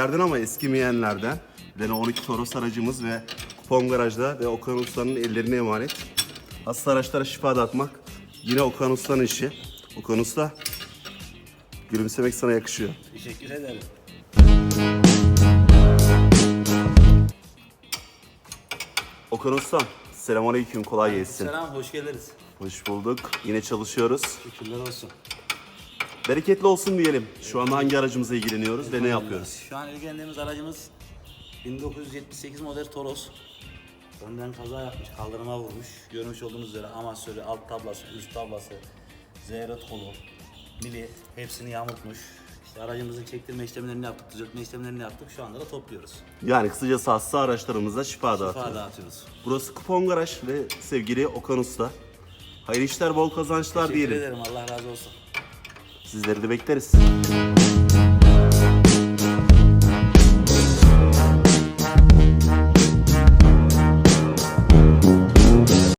eskilerden ama eskimeyenlerden. Renault 12 Toros aracımız ve kupon garajda ve Okan Usta'nın ellerine emanet. Hasta araçlara şifa dağıtmak yine Okan Usta'nın işi. Okan Usta gülümsemek sana yakışıyor. Teşekkür ederim. Okan Usta selamünaleyküm kolay gelsin. Selam, hoş geldiniz. Hoş bulduk. Yine çalışıyoruz. Şükürler olsun. Bereketli olsun diyelim. Şu anda hangi aracımıza ilgileniyoruz ve ne yapıyoruz? Şu an ilgilendiğimiz aracımız 1978 model Toros. Önden kaza yapmış, kaldırıma vurmuş. Görmüş olduğunuz üzere amasörü, alt tablası, üst tablası, zeyrot kolu, mili hepsini yamultmuş. İşte aracımızın çektirme işlemlerini yaptık, düzeltme işlemlerini yaptık. Şu anda da topluyoruz. Yani kısacası hasta araçlarımıza şifa Şifa dağıtıyoruz. dağıtıyoruz. Burası Kupon Garaj ve sevgili Okan Usta. Hayırlı işler, bol kazançlar Teşekkür diyelim. ederim, Allah razı olsun. Sizleri de bekleriz.